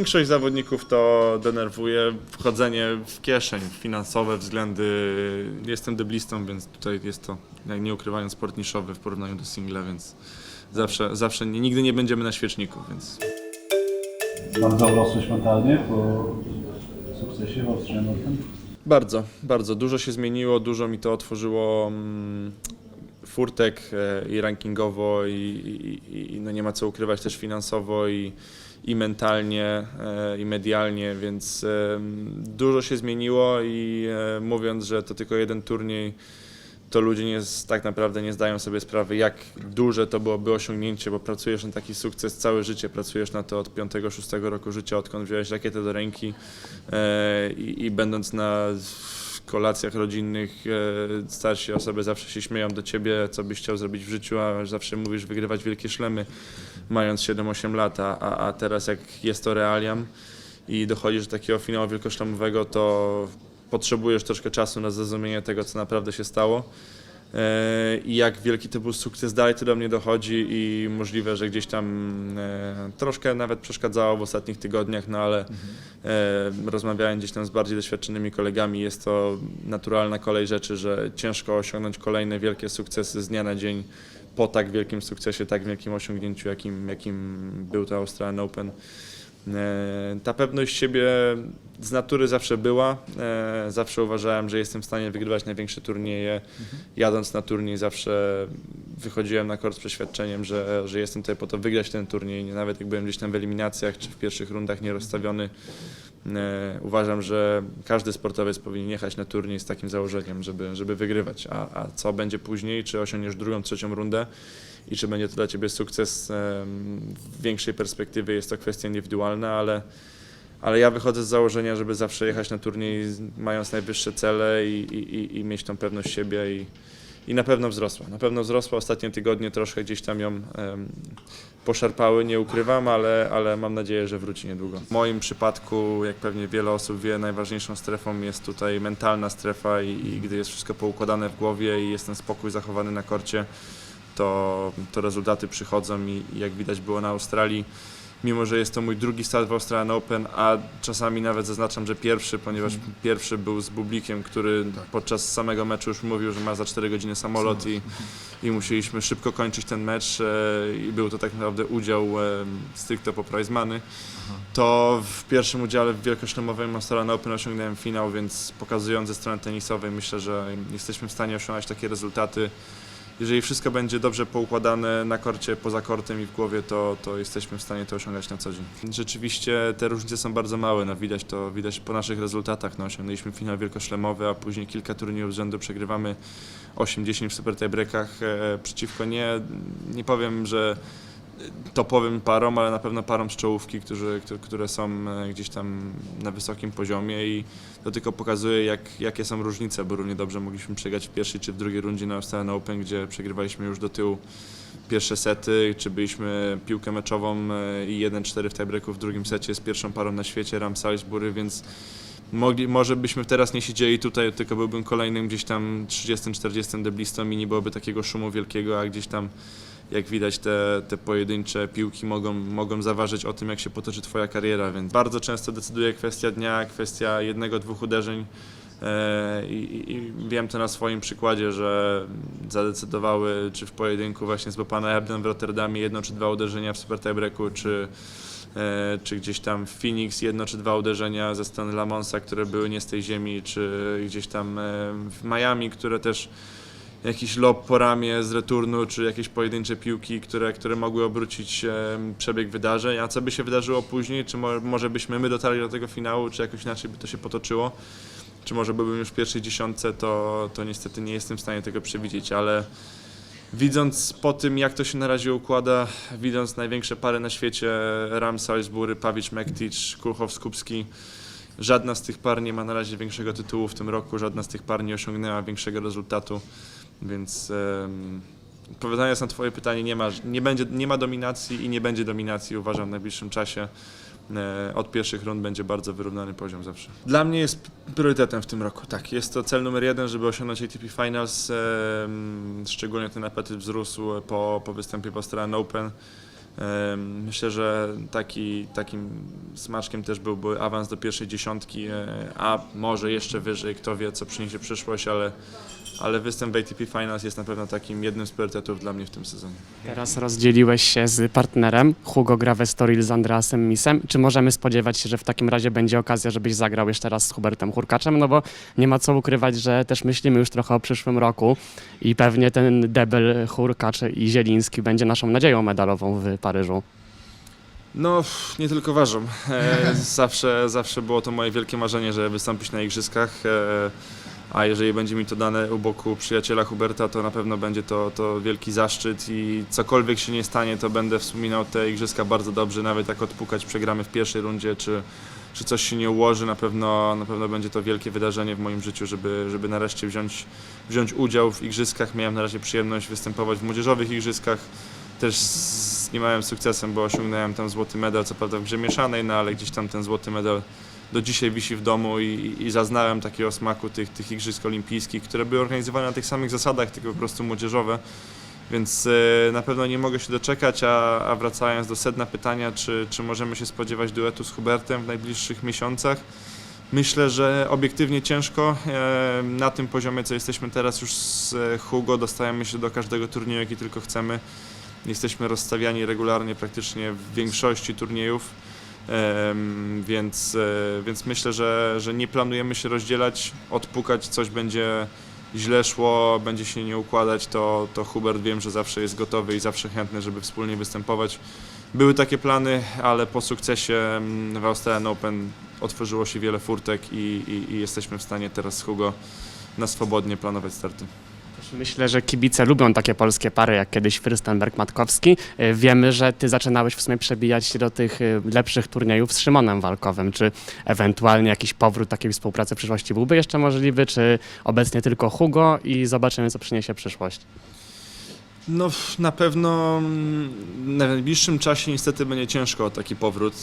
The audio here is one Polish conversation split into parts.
Większość zawodników to denerwuje. Wchodzenie w kieszeń, finansowe względy. Jestem deblistą, więc tutaj jest to, jak nie ukrywając, sport niszowy w porównaniu do singla, więc zawsze, zawsze nie, nigdy nie będziemy na świeczniku, więc Bardzo urosłeś mentalnie po sukcesie w Austrian Open? Bardzo, bardzo. Dużo się zmieniło, dużo mi to otworzyło mm, furtek e, i rankingowo, i, i, i no nie ma co ukrywać też finansowo i, i mentalnie, e, i medialnie, więc dużo się zmieniło i e, mówiąc, że to tylko jeden turniej, to ludzie nie, tak naprawdę nie zdają sobie sprawy, jak duże to byłoby osiągnięcie, bo pracujesz na taki sukces całe życie, pracujesz na to od 5-6 roku życia, odkąd wziąłeś rakietę do ręki i, i będąc na kolacjach rodzinnych, e, starsi osoby zawsze się śmieją do ciebie, co byś chciał zrobić w życiu, a zawsze mówisz wygrywać wielkie szlemy, mając 7-8 lat, a, a teraz jak jest to realiam i dochodzisz do takiego finału wielkoszlemowego, to potrzebujesz troszkę czasu na zrozumienie tego, co naprawdę się stało. E, I jak wielki to był sukces, dalej to do mnie dochodzi i możliwe, że gdzieś tam e, troszkę nawet przeszkadzało w ostatnich tygodniach, no ale e, rozmawiałem gdzieś tam z bardziej doświadczonymi kolegami, jest to naturalna kolej rzeczy, że ciężko osiągnąć kolejne wielkie sukcesy z dnia na dzień po tak wielkim sukcesie, tak wielkim osiągnięciu, jakim, jakim był to Australian Open. E, Ta pewność siebie z natury zawsze była. E, Zawsze uważałem, że jestem w stanie wygrywać największe turnieje. Jadąc na turniej zawsze wychodziłem na kort z przeświadczeniem, że, że jestem tutaj po to wygrać ten turniej. Nie Nawet jak byłem gdzieś tam w eliminacjach czy w pierwszych rundach nierozstawiony. E, Uważam, że każdy sportowiec powinien jechać na turniej z takim założeniem, żeby, żeby wygrywać. A, a co będzie później, czy osiągniesz drugą, trzecią rundę i czy będzie to dla Ciebie sukces w większej perspektywie, jest to kwestia indywidualna, ale, ale ja wychodzę z założenia, żeby zawsze jechać na turniej mając najwyższe cele i, i, i- mieć tą pewność siebie i, i na pewno wzrosła. Na pewno wzrosła ostatnie tygodnie, troszkę gdzieś tam ją em, poszarpały, nie ukrywam, ale, ale mam nadzieję, że wróci niedługo. W moim przypadku, jak pewnie wiele osób wie, najważniejszą strefą jest tutaj mentalna strefa i, i gdy jest wszystko poukładane w głowie i jest ten spokój zachowany na korcie, to, to rezultaty przychodzą i, i jak widać było na Australii, mimo że jest to mój drugi start w Australian Open, a czasami nawet zaznaczam, że pierwszy, ponieważ pierwszy był z Bublikiem, który podczas samego meczu już mówił, że ma za 4 godziny samolot i, i musieliśmy szybko kończyć ten mecz e, i był to tak naprawdę udział e, stricte po prize money. To w pierwszym udziale w wielkoszlemowym Australian Open osiągnąłem finał, więc pokazując ze strony tenisowej myślę, że jesteśmy w stanie osiągnąć takie rezultaty. Jeżeli wszystko będzie dobrze poukładane na korcie, poza kortem i w głowie, to, to jesteśmy w stanie to osiągać na co dzień. Rzeczywiście te różnice są bardzo małe, no widać to widać po naszych rezultatach. No, osiągnęliśmy finał wielkoszlemowy, a później kilka turniejów z rzędu przegrywamy 8-10 w super tiebreakach e, przeciwko nie, nie powiem, że topowym parom, ale na pewno parom z czołówki, którzy, które są e, gdzieś tam na wysokim poziomie i to tylko pokazuje, jak, jakie są różnice, bo równie dobrze mogliśmy przegrać w pierwszej czy w drugiej rundzie na Australian Open, gdzie przegrywaliśmy już do tyłu pierwsze sety, czy byliśmy piłkę meczową e, i 1-4 w tiebreaku w drugim secie z pierwszą parą na świecie, Ram Salisbury, więc mogli, może byśmy teraz nie siedzieli tutaj, tylko byłbym kolejnym gdzieś tam 30-40 deblistą i nie byłoby takiego szumu wielkiego, a gdzieś tam jak widać te, te pojedyncze piłki mogą, mogą zaważyć o tym, jak się potoczy Twoja kariera, więc bardzo często decyduje kwestia dnia, kwestia jednego, dwóch uderzeń. E, i, i- wiem to na swoim przykładzie, że zadecydowały czy w pojedynku właśnie z Bopana Ebden w Rotterdamie jedno czy dwa uderzenia w super tiebreaku, czy e, czy gdzieś tam w Phoenix jedno czy dwa uderzenia ze strony Lamonsa, które były nie z tej ziemi, czy gdzieś tam e, w Miami, które też jakiś lob po ramię z returnu, czy jakieś pojedyncze piłki, które, które mogły obrócić przebieg wydarzeń, a co by się wydarzyło później, czy mo, może byśmy my dotarli do tego finału, czy jakoś inaczej by to się potoczyło, czy może byłbym już w pierwszej dziesiątce, to, to niestety nie jestem w stanie tego przewidzieć, ale widząc po tym, jak to się na razie układa, widząc największe pary na świecie, Ram Salisbury, Pawicz Mektic, Kulchow Skupski, żadna z tych par nie ma na razie większego tytułu w tym roku, żadna z tych par nie osiągnęła większego rezultatu, więc um, odpowiadając na Twoje pytanie, nie ma, nie, będzie, nie ma dominacji i nie będzie dominacji, uważam, w najbliższym czasie. E, Od pierwszych rund będzie bardzo wyrównany poziom zawsze. Dla mnie jest priorytetem w tym roku, tak. Jest to cel numer jeden, żeby osiągnąć ATP Finals. Szczególnie ten apetyt wzrósł po, po występie Australian Open. Myślę, że taki, takim smaczkiem też byłby awans do pierwszej dziesiątki, e, a może jeszcze wyżej, kto wie co przyniesie przyszłość, ale, ale występ w ATP Finals jest na pewno takim jednym z priorytetów dla mnie w tym sezonie. Teraz rozdzieliłeś się z partnerem. Hugo gra w Estoril z Andreasem Misem. Czy możemy spodziewać się, że w takim razie będzie okazja, żebyś zagrał jeszcze raz z Hubertem Hurkaczem? No bo nie ma co ukrywać, że też myślimy już trochę o przyszłym roku i pewnie ten debel Hurkacz i Zieliński będzie naszą nadzieją medalową w Paryżu. No, nie tylko ważą. E, zawsze, zawsze było to moje wielkie marzenie, żeby wystąpić na igrzyskach. E, a jeżeli będzie mi to dane u boku przyjaciela Huberta, to na pewno będzie to, to wielki zaszczyt i cokolwiek się nie stanie, to będę wspominał te igrzyska bardzo dobrze, nawet jak odpukać przegramy w pierwszej rundzie, czy, czy coś się nie ułoży, na pewno, na pewno będzie to wielkie wydarzenie w moim życiu, żeby, żeby nareszcie wziąć, wziąć udział w igrzyskach. Miałem na razie przyjemność występować w młodzieżowych igrzyskach, też z niemałym sukcesem, bo osiągnąłem tam złoty medal, co prawda w grze mieszanej, no ale gdzieś tam ten złoty medal do dzisiaj wisi w domu i, i zaznałem takiego smaku tych, tych igrzysk olimpijskich, które były organizowane na tych samych zasadach, tylko po prostu młodzieżowe. Więc e, na pewno nie mogę się doczekać, a, a wracając do sedna pytania, czy, czy możemy się spodziewać duetu z Hubertem w najbliższych miesiącach? Myślę, że obiektywnie ciężko. E, Na tym poziomie, co jesteśmy teraz już z e, Hugo, dostajemy się do każdego turnieju, jaki tylko chcemy. Jesteśmy rozstawiani regularnie praktycznie w większości turniejów, więc, e, więc myślę, że, że nie planujemy się rozdzielać, odpukać coś będzie źle szło, będzie się nie układać, to, to Hubert wiem, że zawsze jest gotowy i zawsze chętny, żeby wspólnie występować. Były takie plany, ale po sukcesie w Australian Open otworzyło się wiele furtek i, i, i jesteśmy w stanie teraz z Hugo na swobodnie planować starty. Myślę, że kibice lubią takie polskie pary, jak kiedyś Fürstenberg-Matkowski. Y, Wiemy, że ty zaczynałeś w sumie przebijać się do tych y, lepszych turniejów z Szymonem Walkowym. Czy ewentualnie jakiś powrót takiej współpracy w przyszłości byłby jeszcze możliwy, czy obecnie tylko Hugo i zobaczymy, co przyniesie przyszłość? No na pewno mm, na najbliższym czasie niestety będzie ciężko o taki powrót.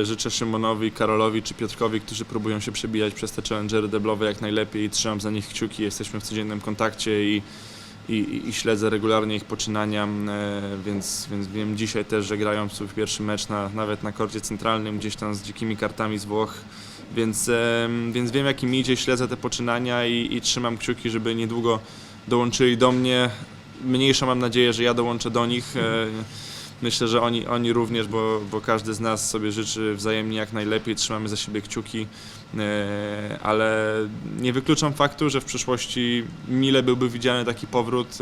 E, Życzę Szymonowi, Karolowi czy Piotrkowi, którzy próbują się przebijać przez te challengery deblowe jak najlepiej trzymam za nich kciuki. Jesteśmy w codziennym kontakcie i, i, i śledzę regularnie ich poczynania, e, więc, więc wiem dzisiaj też, że grają swój pierwszy mecz na, nawet na korcie centralnym, gdzieś tam z dzikimi kartami z Włoch. Więc, em, więc wiem jak im idzie, śledzę te poczynania i, i trzymam kciuki, żeby niedługo dołączyli do mnie. Mniejsza mam nadzieję, że ja dołączę do nich. E, Myślę, że oni, oni również, bo, bo każdy z nas sobie życzy wzajemnie jak najlepiej, trzymamy za siebie kciuki, ale nie wykluczam faktu, że w przyszłości mile byłby widziany taki powrót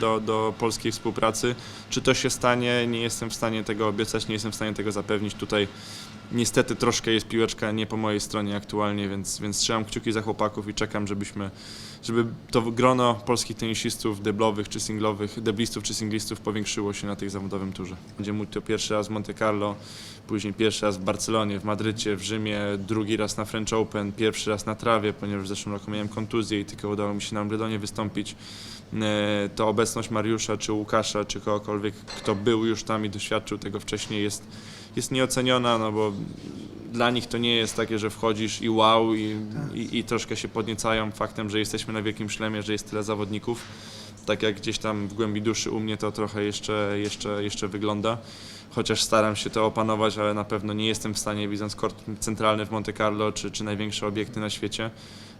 do, do polskiej współpracy. Czy to się stanie, nie jestem w stanie tego obiecać, nie jestem w stanie tego zapewnić. Tutaj niestety troszkę jest piłeczka nie po mojej stronie aktualnie, więc, więc trzymam kciuki za chłopaków i czekam, żebyśmy, żeby to grono polskich tenisistów deblowych czy singlowych, deblistów czy singlistów powiększyło się na tej zawodowym turze. Będzie mój to pierwszy raz w Monte Carlo, później pierwszy raz w Barcelonie, w Madrycie, w Rzymie, drugi raz na French Open, pierwszy raz na trawie, ponieważ w zeszłym roku miałem kontuzję i tylko udało mi się na Wimbledonie wystąpić. E, To obecność Mariusza czy Łukasza, czy kogokolwiek, kto był już tam i doświadczył tego wcześniej jest, jest nieoceniona, no bo dla nich to nie jest takie, że wchodzisz i wow i, i, i troszkę się podniecają faktem, że jesteśmy na wielkim szlemie, że jest tyle zawodników. Tak jak gdzieś tam w głębi duszy u mnie to trochę jeszcze, jeszcze, jeszcze wygląda. Chociaż staram się to opanować, ale na pewno nie jestem w stanie, widząc kort centralny w Monte Carlo czy, czy największe obiekty na świecie.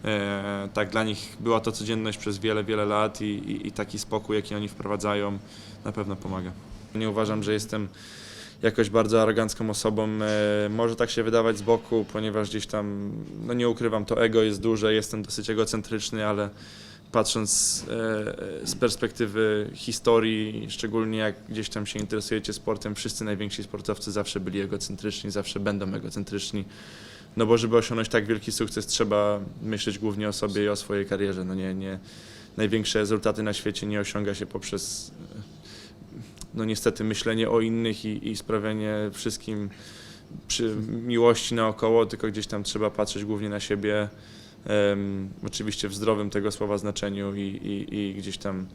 E, tak, dla nich była to codzienność przez wiele, wiele lat i, i, i taki spokój, jaki oni wprowadzają, na pewno pomaga. Nie uważam, że jestem jakoś bardzo arogancką osobą. E, może tak się wydawać z boku, ponieważ gdzieś tam, no nie ukrywam, to ego jest duże, jestem dosyć egocentryczny, ale patrząc e, z perspektywy historii, szczególnie jak gdzieś tam się interesujecie sportem, wszyscy najwięksi sportowcy zawsze byli egocentryczni, zawsze będą egocentryczni. No bo żeby osiągnąć tak wielki sukces, trzeba myśleć głównie o sobie i o swojej karierze. No nie, nie, największe rezultaty na świecie nie osiąga się poprzez no niestety myślenie o innych i, i sprawianie wszystkim przy miłości naokoło, tylko gdzieś tam trzeba patrzeć głównie na siebie, em, oczywiście w zdrowym tego słowa znaczeniu i, i, i gdzieś tam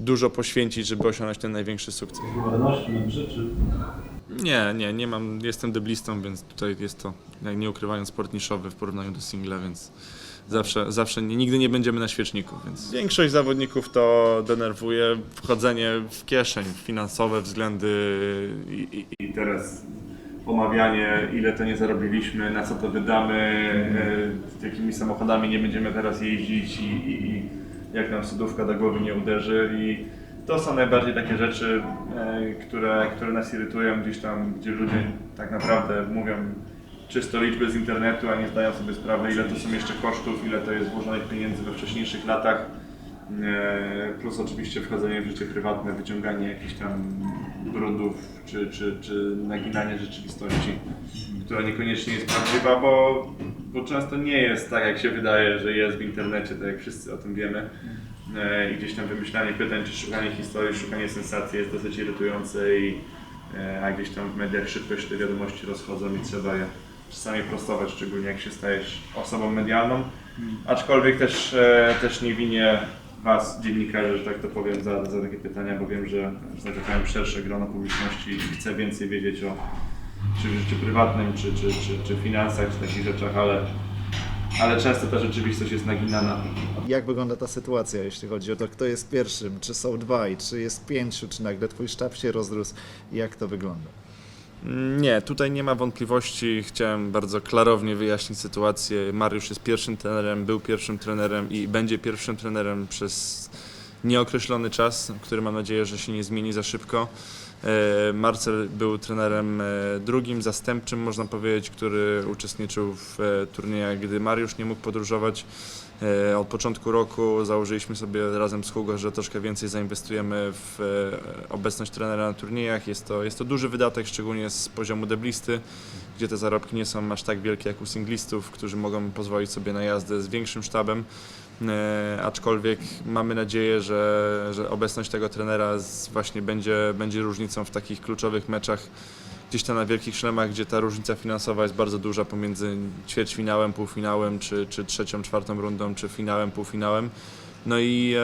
dużo poświęcić, żeby osiągnąć ten największy sukces. Nie, nie, nie mam, jestem deblistą, więc tutaj jest to, jak nie ukrywając, sport niszowy w porównaniu do singla, więc zawsze, zawsze nigdy nie będziemy na świeczniku, więc większość zawodników to denerwuje, wchodzenie w kieszeń, finansowe względy i, i, i teraz omawianie, ile to nie zarobiliśmy, na co to wydamy, e, jakimi samochodami nie będziemy teraz jeździć i, i, i jak nam sodówka do głowy nie uderzy i to są najbardziej takie rzeczy, e, które, które nas irytują gdzieś tam, gdzie ludzie tak naprawdę mówią czysto liczby z internetu, a nie zdają sobie sprawy, ile to są jeszcze kosztów, ile to jest włożonych pieniędzy we wcześniejszych latach. E, Plus oczywiście wchodzenie w życie prywatne, wyciąganie jakichś tam brudów, czy, czy, czy naginanie rzeczywistości, która niekoniecznie jest prawdziwa, bo, bo często nie jest tak, jak się wydaje, że jest w internecie, tak jak wszyscy o tym wiemy. E, I gdzieś tam wymyślanie pytań, czy szukanie historii, szukanie sensacji jest dosyć irytujące i e, a gdzieś tam w mediach szybko się te wiadomości rozchodzą i trzeba je czasami prostować, szczególnie jak się stajesz osobą medialną. Aczkolwiek też, e, też nie winię Was, dziennikarzy, że tak to powiem, za, za takie pytania, bo wiem, że, że tak szersze grono publiczności chce więcej wiedzieć o czy w życiu prywatnym, czy, czy, czy, czy finansach, czy takich rzeczach, ale, ale często ta rzeczywistość jest naginana. Jak wygląda ta sytuacja, jeśli chodzi o to, kto jest pierwszym, czy są dwaj, czy jest pięciu, czy nagle twój sztab się rozrósł, jak to wygląda? Nie, tutaj nie ma wątpliwości. Chciałem bardzo klarownie wyjaśnić sytuację. Mariusz jest pierwszym trenerem, był pierwszym trenerem i będzie pierwszym trenerem przez nieokreślony czas, który mam nadzieję, że się nie zmieni za szybko. E, Marcel był trenerem e, drugim, zastępczym, można powiedzieć, który uczestniczył w e, turniejach, gdy Mariusz nie mógł podróżować. Od początku roku założyliśmy sobie razem z Hugo, że troszkę więcej zainwestujemy w obecność trenera na turniejach. Jest to, jest to duży wydatek, szczególnie z poziomu deblisty, gdzie te zarobki nie są aż tak wielkie jak u singlistów, którzy mogą pozwolić sobie na jazdę z większym sztabem. E, aczkolwiek mamy nadzieję, że, że obecność tego trenera z, właśnie będzie, będzie różnicą w takich kluczowych meczach, gdzieś tam na wielkich szlemach, gdzie ta różnica finansowa jest bardzo duża pomiędzy ćwierćfinałem, półfinałem, czy, czy trzecią, czwartą rundą, czy finałem, półfinałem. No i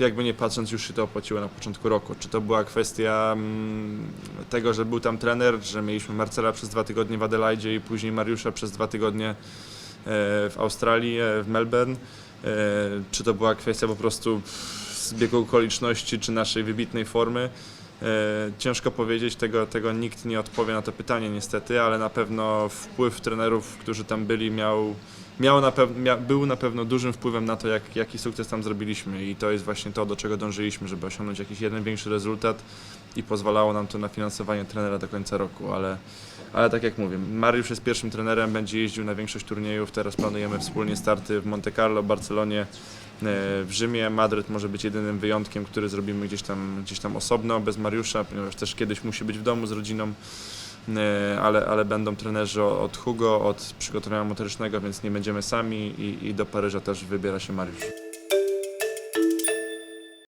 e, jakby nie patrząc, już się to opłaciło na początku roku. Czy to była kwestia mm, tego, że był tam trener, że mieliśmy Marcela przez dwa tygodnie w Adelaide i później Mariusza przez dwa tygodnie e, w Australii, w Melbourne. E, Czy to była kwestia po prostu zbiegu okoliczności, czy naszej wybitnej formy? E, Ciężko powiedzieć, tego, tego nikt nie odpowie na to pytanie niestety, ale na pewno wpływ trenerów, którzy tam byli, miał, miał na pew, mia, był na pewno dużym wpływem na to, jak, jaki sukces tam zrobiliśmy i to jest właśnie to, do czego dążyliśmy, żeby osiągnąć jakiś jeden większy rezultat i pozwalało nam to na finansowanie trenera do końca roku, ale, ale tak jak mówię, Mariusz jest pierwszym trenerem, będzie jeździł na większość turniejów, teraz planujemy wspólnie starty w Monte Carlo, Barcelonie, e, w Rzymie. Madryt może być jedynym wyjątkiem, który zrobimy gdzieś tam, gdzieś tam osobno, bez Mariusza, ponieważ też kiedyś musi być w domu z rodziną, e, ale, ale będą trenerzy od Hugo, od przygotowania motorycznego, więc nie będziemy sami i, i do Paryża też wybiera się Mariusz.